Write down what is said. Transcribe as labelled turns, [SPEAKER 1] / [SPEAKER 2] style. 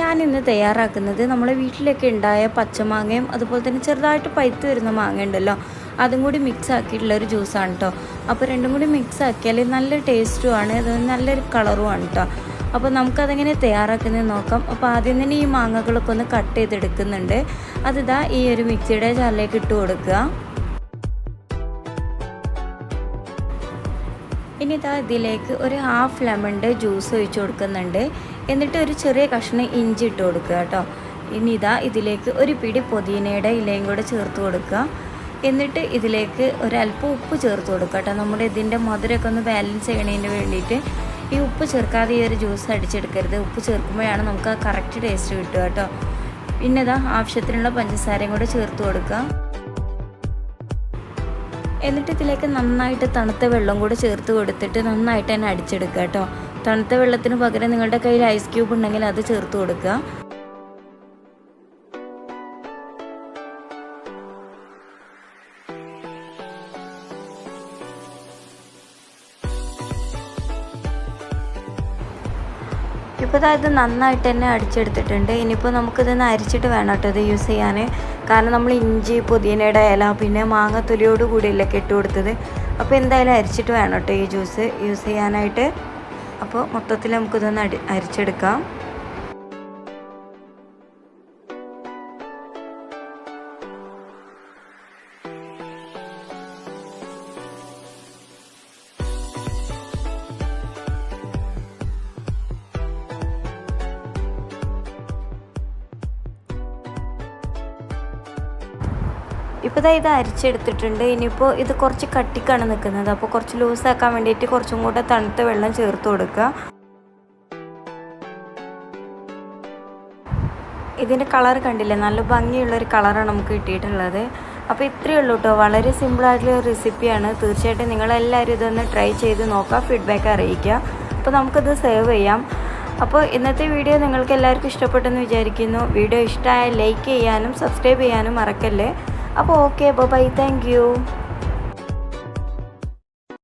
[SPEAKER 1] ഞാൻ ഇന്ന് തയ്യാറാക്കുന്നത് നമ്മുടെ വീട്ടിലൊക്കെ ഉണ്ടായ പച്ചമാങ്ങയും അതുപോലെ തന്നെ ചെറുതായിട്ട് പഴുത്ത് വരുന്ന മാങ്ങ ഉണ്ടല്ലോ അതും കൂടി മിക്സ് ആക്കിയിട്ടുള്ള ഒരു ജ്യൂസാണ് കേട്ടോ അപ്പോൾ രണ്ടും കൂടി മിക്സ് ആക്കിയാൽ നല്ല ടേസ്റ്റുമാണ് അത് നല്ലൊരു കളറുമാണ് കേട്ടോ അപ്പോൾ നമുക്കതെങ്ങനെ തയ്യാറാക്കുന്നത് നോക്കാം. അപ്പോൾ ആദ്യം തന്നെ ഈ മാങ്ങകളൊക്കെ ഒന്ന് കട്ട് ചെയ്തെടുക്കുന്നുണ്ട്. അതിതാ ഈ ഒരു മിക്സിയുടെ ചാറിലേക്ക് ഇട്ട് കൊടുക്കുക. ഇനി ഇതാ ഇതിലേക്ക് ഒരു ഹാഫ് ലെമണിന്റെ ജ്യൂസ് ഒഴിച്ച് കൊടുക്കുന്നുണ്ട്. എന്നിട്ട് ഒരു ചെറിയ കഷ്ണം ഇഞ്ചി ഇട്ട് കൊടുക്കുക കേട്ടോ. ഇനി ഇതാ ഇതിലേക്ക് ഒരു പിടി പുതിനയുടെ ഇലയും കൂടെ ചേർത്ത് കൊടുക്കുക. എന്നിട്ട് ഇതിലേക്ക് ഒരല്പം ഉപ്പ് ചേർത്ത് കൊടുക്കുക കേട്ടോ. നമ്മുടെ ഇതിന്റെ മധുരമൊക്കെ ഒന്ന് ബാലൻസ് ചെയ്യണതിന് വേണ്ടിയിട്ട് ഈ ഉപ്പ് ചേർക്കാതെ ഈ ഒരു ജ്യൂസ് അടിച്ചെടുക്കരുത്. ഉപ്പ് ചേർക്കുമ്പോഴാണ് നമുക്ക് ആ കറക്റ്റ് ടേസ്റ്റ് കിട്ടുക കേട്ടോ. പിന്നെ ഇതാ ആവശ്യത്തിനുള്ള പഞ്ചസാരയും കൂടെ ചേർത്ത് കൊടുക്കുക. എന്നിട്ട് ഇതിലേക്ക് നന്നായിട്ട് തണുത്ത വെള്ളം കൂടെ ചേർത്ത് കൊടുത്തിട്ട് നന്നായിട്ട് തന്നെ അടിച്ചെടുക്കുക കേട്ടോ. തണുത്ത വെള്ളത്തിന് പകരം നിങ്ങളുടെ കയ്യിൽ ഐസ് ക്യൂബ് ഉണ്ടെങ്കിൽ അത് ചേർത്ത് കൊടുക്കുക. ഇപ്പോൾ ഇത് നന്നായിട്ട് തന്നെ അടിച്ചെടുത്തിട്ടുണ്ട്. ഇനിയിപ്പോൾ നമുക്കിതൊന്ന് അരിച്ചിട്ട് വേണം കേട്ടോ ഇത് യൂസ് ചെയ്യാൻ. കാരണം നമ്മൾ ഇഞ്ചി പുതിനയുടെ ഇല പിന്നെ മാങ്ങ തൊലിയോട് കൂടിയല്ലേ ഇട്ട് അപ്പോൾ എന്തായാലും അരിച്ചിട്ട് വേണം കേട്ടോ ഈ ജ്യൂസ് യൂസ് ചെയ്യാനായിട്ട്. അപ്പോൾ മൊത്തത്തിൽ നമുക്കിതൊന്ന് അടി അരിച്ചെടുക്കാം. ഇപ്പോൾ ഇതാ ഇത് അരിച്ചെടുത്തിട്ടുണ്ട്. ഇനിയിപ്പോൾ ഇത് കുറച്ച് കട്ടിക്കാണ് നിൽക്കുന്നത് അപ്പോൾ കുറച്ച് ലൂസാക്കാൻ വേണ്ടിയിട്ട് കുറച്ചും കൂടെ തണുത്ത വെള്ളം ചേർത്ത് കൊടുക്കുക. ഇതിന്റെ കളർ കണ്ടില്ലേ? നല്ല ഭംഗിയുള്ളൊരു കളറാണ് നമുക്ക് കിട്ടിയിട്ടുള്ളത്. അപ്പോൾ ഇത്രയേ ഉള്ളൂ കേട്ടോ വളരെ സിമ്പിളായിട്ടുള്ള റെസിപ്പിയാണ് തീർച്ചയായിട്ടും നിങ്ങളെല്ലാവരും ഇതൊന്ന് ട്രൈ ചെയ്ത് നോക്കുക. ഫീഡ്ബാക്ക് അറിയിക്കുക. അപ്പോൾ നമുക്കിത് സേവ് ചെയ്യാം. അപ്പോൾ ഇന്നത്തെ വീഡിയോ നിങ്ങൾക്ക് എല്ലാവർക്കും ഇഷ്ടപ്പെട്ടെന്ന് വിചാരിക്കുന്നു. വീഡിയോ ഇഷ്ടമായ ലൈക്ക് ചെയ്യാനും സബ്സ്ക്രൈബ് ചെയ്യാനും മറക്കല്ലേ? അപ്പോൾ ഓക്കെ ബൈ താങ്ക് യു